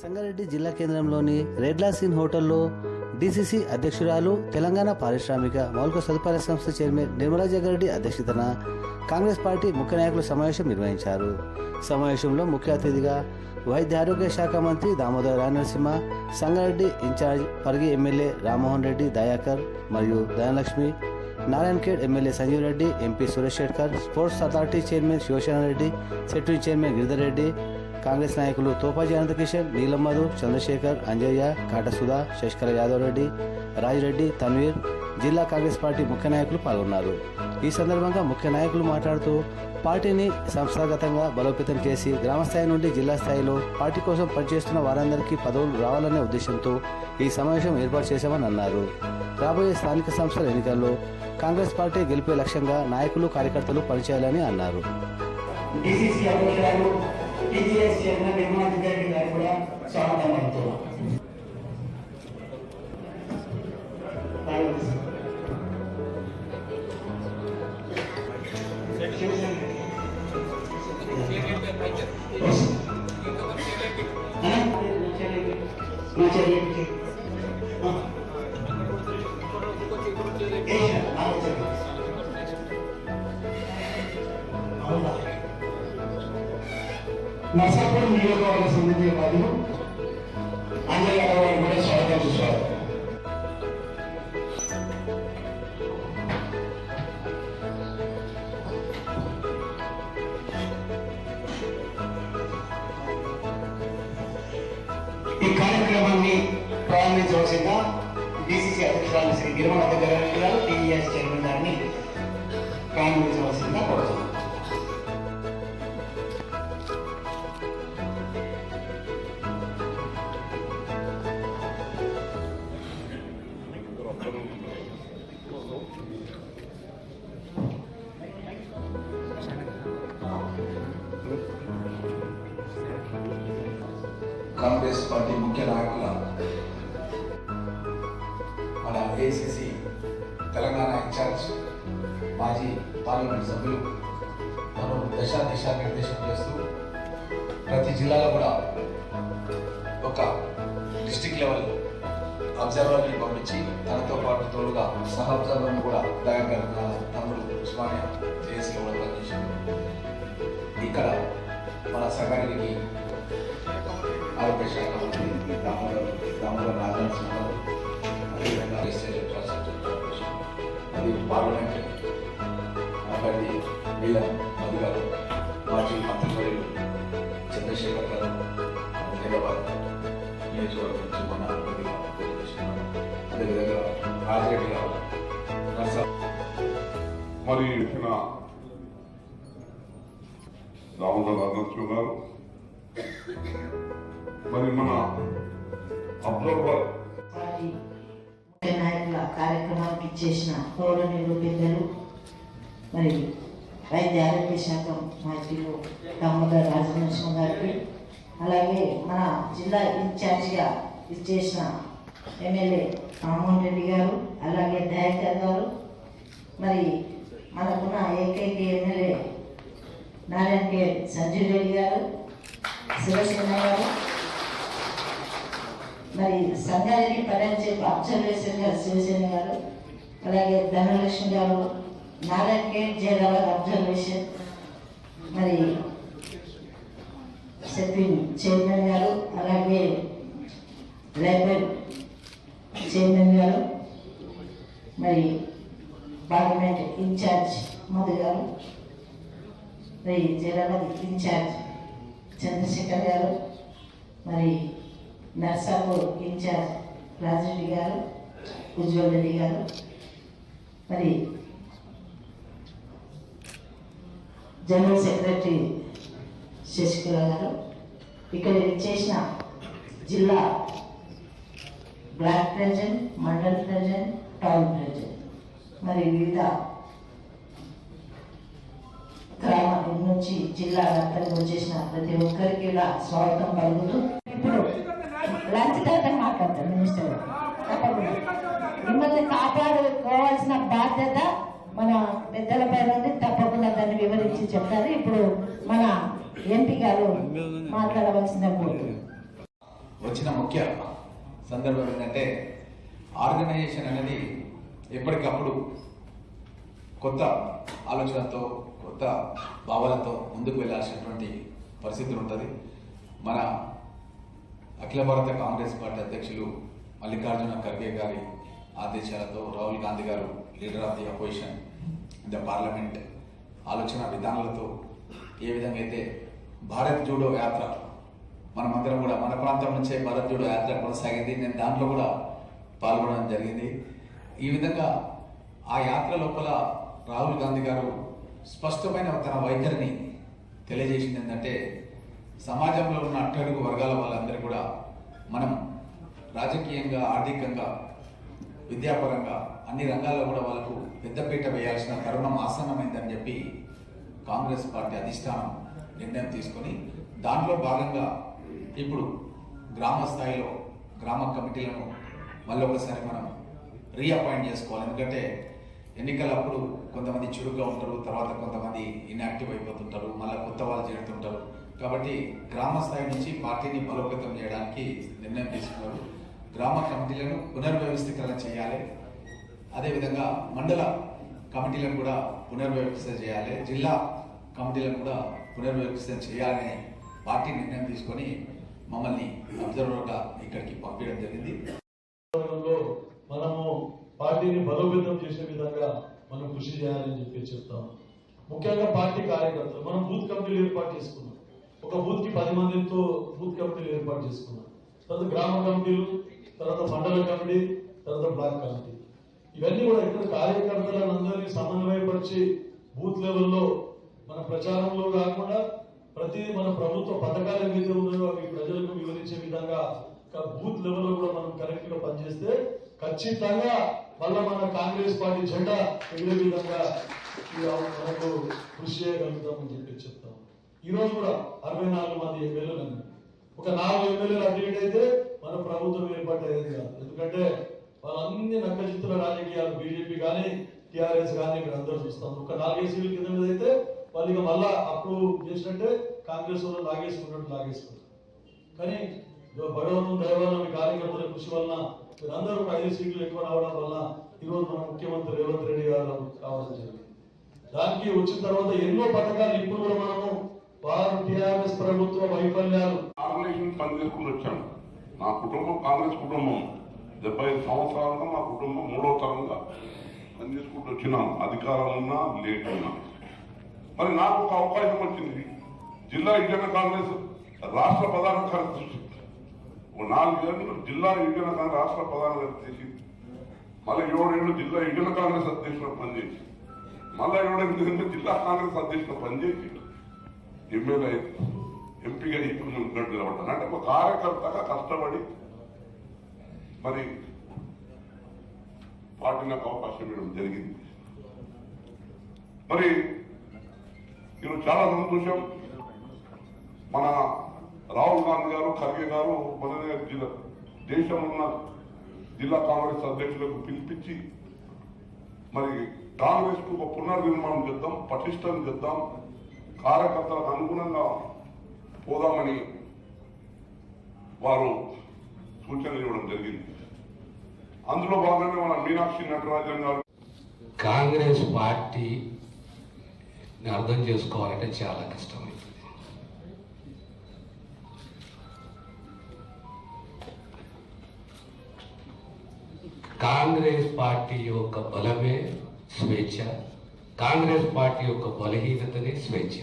సంగారెడ్డి జిల్లా కేంద్రంలోని రెడ్లాసిన్ హోటల్లో డీసీసీ అధ్యక్షురాలు తెలంగాణ పారిశ్రామిక మౌలిక సదుపాయాల సంస్థ చైర్మన్ నిర్మలా జగ్గారెడ్డి అధ్యక్షతన కాంగ్రెస్ పార్టీ ముఖ్య నాయకులు సమావేశం నిర్వహించారు. సమావేశంలో ముఖ్య అతిథిగా వైద్య ఆరోగ్య శాఖ మంత్రి Damodara Rajanarasimha Sangareddy in charge Parigi MLA Rammohan Reddy Dayakar మరియు Dhanalakshmi Narayankhed MLA Sanjeev Reddy MP Suresh Shetkar sports authority chairman Shivasharan Reddy సెట్రీ chairman Giridhar Reddy Congress నాయకులు తోపాజీ అనంతకిషన్ నీలం మధు చంద్రశేఖర్ అంజయ్య కాటసుధా శశికళ యాదవ్ రెడ్డి రాజిరెడ్డి తన్వీర్ జిల్లా కాంగ్రెస్ పార్టీ ముఖ్య నాయకులు పాల్గొన్నారు. ఈ సందర్భంగా ముఖ్య నాయకులు మాట్లాడుతూ పార్టీని సంస్థాగతంగా బలోపేతం చేసి గ్రామస్థాయి నుండి జిల్లా స్థాయిలో పార్టీ కోసం పనిచేస్తున్న వారందరికీ పదవులు రావాలనే ఉద్దేశంతో ఈ సమావేశం ఏర్పాటు చేశామని అన్నారు. రాబోయే స్థానిక సంస్థల ఎన్నికల్లో కాంగ్రెస్ పార్టీ గెలిపే లక్ష్యంగా నాయకులు కార్యకర్తలు పనిచేయాలని అన్నారు. డిసిసి అధ్యక్షురాలు టీజీఎస్ చైర్మన్ నిర్మలా రెడ్డి గారు నియోజకవర్గ సమితి బాధ్యులు అంజయ్య గారు కూడా స్వాగతం చూశారు ఈ కార్యక్రమాన్ని ప్రారంభించవలసిందిగా డిసిసి అధ్యక్షురాలు శ్రీ గిరిమల దగ్గర గారు టీఎస్ చైర్మన్ గారిని ప్రారంభించవలసిందిగా కోరుతున్నాను. కాంగ్రెస్ పార్టీ ముఖ్య నాయకుల మన ఏసీసీ తెలంగాణ ఇన్ఛార్జ్ మాజీ పార్లమెంట్ సభ్యులు మనం దశ దిశా నిర్దేశం చేస్తూ ప్రతి జిల్లాలో కూడా ఒక డిస్టిక్ లెవెల్ అబ్జర్వర్ని పంపించి తనతో పాటు తోడుగా సహ అబ్జర్వర్ని కూడా దయాకర్ తమ్ముడు ఉస్మానియా జేఎస్లో కూడా పనిచేశాడు ఇక్కడ మన సంఘానికి ఆరోగ్య శాఖ మంత్రి దామోదర్ దామోదర్ రాజనరసింహ గారు అదేవిధంగా లెజిస్లేటివ్ ఇన్ఫ్రాస్ట్రక్చర్ కార్పొరేషన్ మరియు పార్లమెంట్ అభ్యర్థి వీలం మధు గారు మాజీ మంత్రివర్యులు చంద్రశేఖర్ గారు హైదరాబాద్ నియోజకవర్గం నుంచి మన అభ్యర్థిగా అదేవిధంగా రాజిరెడ్డి గారు మరి ఇచ్చిన దామోదర్ రాజలక్ష్మి గారు మరి మన అబ్జర్వర్ నాయకుల కార్యక్రమానికి ఇచ్చేసిన పౌరులు పెద్దలు మరి వైద్య ఆరోగ్య శాఖ మంత్రులు దామోదర్ రాజనరసింహ గారికి అలాగే మన జిల్లా ఇన్ఛార్జిగా ఇచ్చేసిన ఎమ్మెల్యే రామ్మోహన్ రెడ్డి గారు అలాగే డైరెక్టర్ గారు మరి మనకున్న ఏకైక ఎమ్మెల్యే నారాయణ కే. సంజీవ్ రెడ్డి గారు శివసేన గారు మరి సంగారెడ్డి పరాజయ అబ్జర్వేషన్ గారు శివసేన గారు. అలాగే ధనలక్ష్మి గారు నారాయణ కేట్ జయరాబాద్ అబ్జర్వేషన్ మరి సెట్టింగ్ చైర్మన్ గారు అలాగే లైబ్రరీ చైర్మన్ గారు మరి పార్లమెంట్ ఇన్ఛార్జ్ మధు గారు మరి జయరాబాద్ ఇన్ఛార్జ్ చంద్రశేఖర్ గారు మరి నర్సాపూర్ ఇన్ఛార్జ్ రాజరెడ్డి గారు ఉజ్వల్ రెడ్డి గారు. మరి జనరల్ సెక్రటరీ శశికుల గారు. ఇక్కడ ఇచ్చేసిన జిల్లా block president mandal president town president. మరి వివిధ గ్రామాల నుంచి జిల్లా వ్యాప్తంగా వచ్చేసిన ప్రతి ఒక్కరికి ఇలా స్వాగతం పలుకుతూ ఇప్పుడు లంచ్ తర్వాత మాట్లాడతారు మినిస్టర్ తప్పకుండా. మిమ్మల్ని కాపాడుకోవాల్సిన బాధ్యత మన పెద్దలపై ఉంది. తప్పకుండా దాన్ని వివరించి చెప్తారు ఇప్పుడు మన ఎంపీ గారు మాట్లాడవలసిన వచ్చిన ముఖ్య సందర్భం ఏంటంటే ఆర్గనైజేషన్ అనేది ఎప్పటికప్పుడు కొత్త ఆలోచనతో కొత్త భావాలతో ముందుకు వెళ్ళాల్సినటువంటి పరిస్థితి ఉంటుంది. మన అఖిల భారత కాంగ్రెస్ పార్టీ అధ్యక్షులు మల్లికార్జున ఖర్గే గారి ఆదేశాలతో రాహుల్ గాంధీ గారు leader of the opposition the parliament ఆలోచన విధానాలతో ఏ విధంగా అయితే భారత్ జూడో యాత్ర మనమందరం కూడా మన ప్రాంతం నుంచే భారత్ జూడో యాత్ర కొనసాగింది. నేను దాంట్లో కూడా పాల్గొనడం జరిగింది. ఈ విధంగా ఆ యాత్ర లోపల రాహుల్ గాంధీ గారు స్పష్టమైన తన వైఖరిని తెలియజేసింది ఏంటంటే సమాజంలో ఉన్న అట్టడుగు వర్గాల వాళ్ళందరూ కూడా మనం రాజకీయంగా ఆర్థికంగా విద్యాపరంగా అన్ని రంగాల్లో కూడా వాళ్ళకు పెద్దపీట వేయాల్సిన తరుణం ఆసన్నమైందని చెప్పి కాంగ్రెస్ పార్టీ అధిష్టానం నిర్ణయం తీసుకొని దాంట్లో భాగంగా ఇప్పుడు గ్రామ స్థాయిలో గ్రామ కమిటీలను మళ్ళీ ఒకసారి మనం రీఅపాయింట్ చేసుకోవాలి. ఎందుకంటే ఎన్నికలప్పుడు కొంతమంది చురుగ్గా ఉంటారు తర్వాత కొంతమంది ఇన్యాక్టివ్ అయిపోతుంటారు మళ్ళీ కొత్త వాళ్ళు చేరుతుంటారు. కాబట్టి గ్రామ స్థాయి నుంచి పార్టీని బలోపేతం చేయడానికి నిర్ణయం తీసుకున్నారు. గ్రామ కమిటీలను పునర్వ్యవస్థీకరణ చేయాలి. అదేవిధంగా మండల కమిటీలను కూడా పునర్వ్యవస్థ చేయాలి. జిల్లా కమిటీలను కూడా పునర్వ్యవస్థ చేయాలని పార్టీ నిర్ణయం తీసుకొని మమ్మల్ని అబ్జర్వర్గా ఇక్కడికి పంపించడం జరిగింది. మనము పార్టీని బలోపేతం చేసే విధంగా మనం కృషి చేయాలని చెప్పి చెప్తాం ముఖ్యంగా పార్టీ కార్యకర్తలు మనం బూత్ కమిటీలు ఏర్పాటు చేసుకున్నాం. ఒక బూత్కి పది మందితో బూత్ కమిటీలు ఏర్పాటు చేసుకున్నాం. తర్వాత గ్రామ కమిటీలు తర్వాత మండల కమిటీ తర్వాత బ్లాక్ కమిటీ. ఇవన్నీ కూడా ఇక్కడ కార్యకర్తలను అందరినీ సమన్వయపరిచి బూత్ లెవెల్లో మన ప్రచారంలో కాకుండా ప్రతి మన ప్రభుత్వ పథకాలు ఏవైతే ఉన్నాయో అవి ప్రజలకు వివరించే విధంగా ఒక బూత్ లెవెల్లో కూడా మనం కరెక్ట్గా పనిచేస్తే ఖచ్చితంగా మళ్ళా మన కాంగ్రెస్ పార్టీ జెండా ఎగిరే విధంగా మనకు కృషి చేయగలుగుతామని చెప్పి చెప్తాం. ఈరోజు కూడా అరవై నాలుగు మంది ఎమ్మెల్యేలు ఒక నాలుగు ఎమ్మెల్యేలు అప్డేట్ అయితే మన ప్రభుత్వం ఏర్పాటు అయ్యేది కాదు. ఎందుకంటే వాళ్ళన్ని నక్కచిత్తుల రాజకీయాలు బీజేపీ కానీ టీఆర్ఎస్ కానీ ఇక్కడ అందరూ చూస్తాం. ఒక నాలుగైదు సీట్ల కింద మీద అయితే వాళ్ళు ఇక మళ్ళా అప్రూవ్ చేసినట్టే కాంగ్రెస్ వాళ్ళు లాగేసుకున్నట్టు లాగేసుకుంటారు. కానీ భగవంతుని దైవాల మీ కార్యకర్తల కృషి వలన మీరందరూ ఒక ఐదు సీట్లు ఎక్కువ రావడం వల్ల ఈ రోజు మన ముఖ్యమంత్రి రేవంత్ రెడ్డి గారు కావాల్సి జరిగింది. దానికి వచ్చిన తర్వాత ఎన్నో పథకాలు ఇప్పుడు కూడా మనము వారు టిఆర్ఎస్ ప్రభుత్వ వైఫల్యాలు. ఆర్గనైజేషన్ పనిచేసుకుని వచ్చాను నా కుటుంబం కాంగ్రెస్ కుటుంబం. డెబ్బై ఐదు సంవత్సరాలుగా మా కుటుంబం మూడో తరంగా పనిచేసుకుంటూ వచ్చినాను అధికారం ఉన్నా లేట్ ఉన్నా మరి నాకు ఒక అవకాశం వచ్చింది. జిల్లా యువజన కాంగ్రెస్ రాష్ట్ర ప్రధాన కార్యదర్శి. ఓ నాలుగేళ్ళు జిల్లా యువజన కాంగ్రెస్ రాష్ట్ర ప్రధాన కార్యదర్శి. మళ్ళీ ఏడేళ్ళు జిల్లా యువజన కాంగ్రెస్ అధ్యక్షుడు పనిచేసి. మళ్ళీ ఏడెనిమిది జిల్లా కాంగ్రెస్ అధ్యక్షుడు పనిచేసి. ఎమ్మెల్యే ఎంపీగా ఇప్పుడు ఉన్నట్టు నిలబడ్డాను అంటే ఒక కార్యకర్తగా కష్టపడి మరి పార్టీ నాకు అవకాశం ఇవ్వడం జరిగింది. మరి ఈరోజు చాలా సంతోషం. మన రాహుల్ గాంధీ గారు ఖర్గే గారు మొదలైన జిల్లా దేశంలో ఉన్న జిల్లా కాంగ్రెస్ అధ్యక్షులకు పిలిపించి మరి కాంగ్రెస్కు ఒక పునర్నిర్మాణం చేద్దాం పటిష్టం చేద్దాం కార్యకర్తలకు అనుగుణంగా పోదామని వారు సూచనలు ఇవ్వడం జరిగింది. అందులో భాగంగా మన మీనాక్షి నటరాజన్ గారు కాంగ్రెస్ పార్టీ అర్థం చేసుకోవాలంటే చాలా కష్టమైంది. కాంగ్రెస్ పార్టీ యొక్క బలమే స్వేచ్ఛ. కాంగ్రెస్ పార్టీ యొక్క బలహీనతనే స్వేచ్ఛ.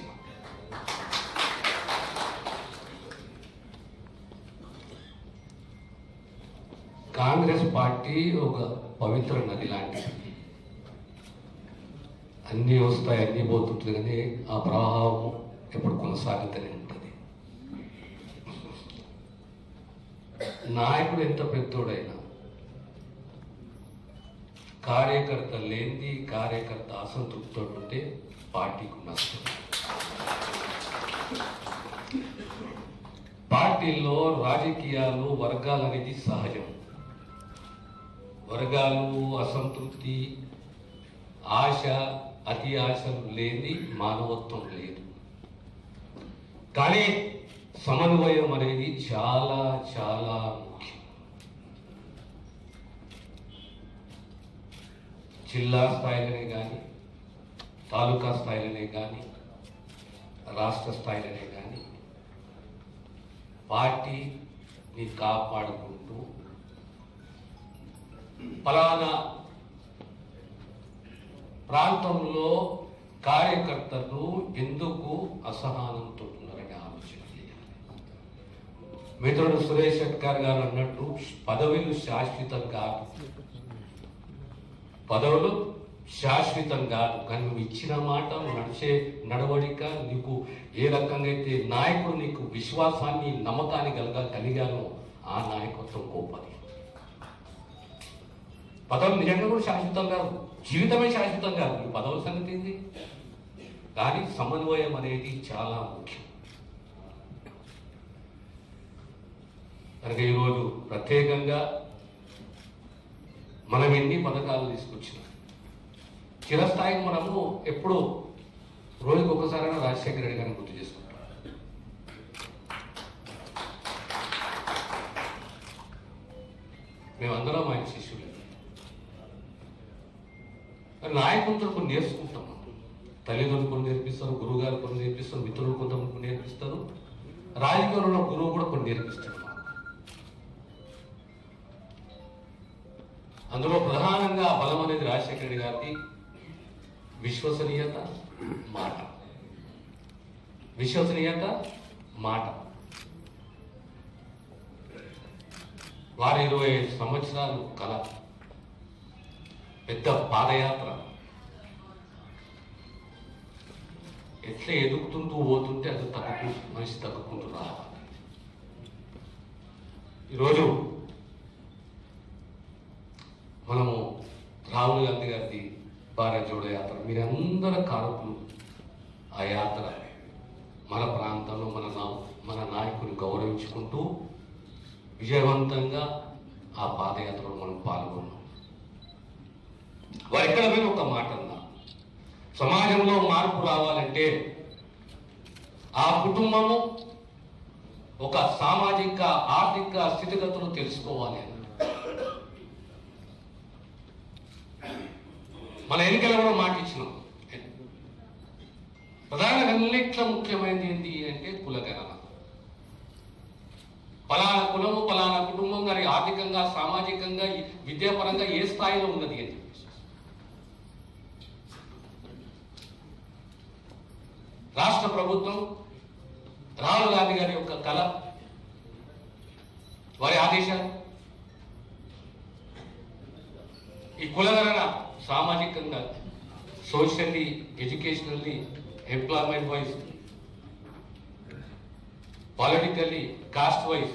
కాంగ్రెస్ పార్టీ ఒక పవిత్ర నది లాంటిది. అన్నీ వస్తాయి అన్నీ పోతుంటుంది కానీ ఆ ప్రవాహం ఎప్పుడు కొనసాగుతూనే ఉంటుంది. నాయకుడు ఎంత పెద్దోడైనా కార్యకర్త లేనిది కార్యకర్త అసంతృప్తితో ఉంటే పార్టీకి నష్టం. పార్టీల్లో రాజకీయాలు వర్గాలు అనేది సహజం. వర్గాలు అసంతృప్తి ఆశ అతి ఆశలు లేని మానవత్వం లేదు. కానీ సమన్వయం అనేది చాలా చాలా ముఖ్యం జిల్లా స్థాయిలోనే కానీ తాలూకా స్థాయిలోనే కానీ రాష్ట్ర స్థాయిలోనే కానీ పార్టీని కాపాడుకుంటూ ఫలానా ప్రాంతంలో కార్యకర్తలు ఎందుకు అసహనంతో ఉన్నారనే ఆలోచన చేయాలి. మిత్రుడు సురేష్ శెట్కర్ గారు అన్నట్టు పదవులు శాశ్వతం కాదు పదవులు శాశ్వతం కాదు కానీ నువ్వు ఇచ్చిన మాట నడిచే నడవడిక నీకు ఏ రకంగా అయితే నాయకుడు నీకు విశ్వాసాన్ని నమ్మకాన్ని కలగా కలిగానో ఆ నాయకత్వం గొప్పది పదవులు నిజంగా కూడా శాశ్వతం కాదు. జీవితమే శాశ్వతం కాదు. ఈ పదవుల సంగతి ఏంది? కానీ సమన్వయం అనేది చాలా ముఖ్యం. కనుక ఈరోజు ప్రత్యేకంగా మనం ఎన్ని పథకాలు తీసుకొచ్చినాం. చిరస్థాయికి మనము ఎప్పుడూ రోజుకి ఒకసారైనా రాజశేఖర రెడ్డి గారిని గుర్తు చేసుకుంటాం. మేమందరం ఆయన శిష్యులే. నాయకులతో కొన్ని నేర్చుకుంటాం తల్లిదండ్రులు కొన్ని నేర్పిస్తారు గురువు గారు కొన్ని నేర్పిస్తారు మిత్రులు కొంతమంది కొన్ని నేర్పిస్తారు. రాజకీయంలో గురువు కూడా కొన్ని నేర్పిస్తారు అందులో ప్రధానంగా బలం అనేది రాజశేఖర రెడ్డి గారికి విశ్వసనీయత మాట. విశ్వసనీయత మాట. వారి ఇరవై ఐదు సంవత్సరాలు కల. పెద్ద పాదయాత్ర. ఎట్లా ఎదుగుతుంటూ పోతుంటే అది తగ్గుతూ మనిషి తగ్గుకుంటూ రావాలి ఈరోజు మనము రాహుల్ గాంధీ గారిది భార్య జోడో యాత్ర. మీరందరూ కారకులు. ఆ యాత్ర మన ప్రాంతంలో మన మన నాయకుని గౌరవించుకుంటూ విజయవంతంగా ఆ పాదయాత్రలో మనం పాల్గొన్నాం. వారు ఒక మాట అన్నా. సమాజంలో మార్పు రావాలంటే ఆ కుటుంబము ఒక సామాజిక ఆర్థిక స్థితిగతులు తెలుసుకోవాలి అన్నారు మన ఎన్నికల కూడా మాట ఇచ్చినాం. ప్రధానంగా అన్నిట్ల ముఖ్యమైనది ఏంటి అంటే కులగణన పలానా కులము పలానా కుటుంబం గారి ఆర్థికంగా సామాజికంగా విద్యాపరంగా ఏ స్థాయిలో ఉన్నది అని చెప్పేసి. రాష్ట్ర ప్రభుత్వం రాహుల్ గాంధీ గారి యొక్క కళ వారి ఆదేశాలు ఈ కులగణన సామాజికంగా socially educationally employment wise politically caste wise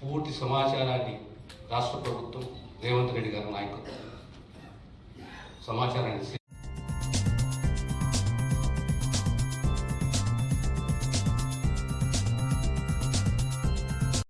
పూర్తి సమాచారాన్ని రాష్ట్ర ప్రభుత్వం రేవంత్ రెడ్డి గారి నాయకత్వం. సమాచారాన్ని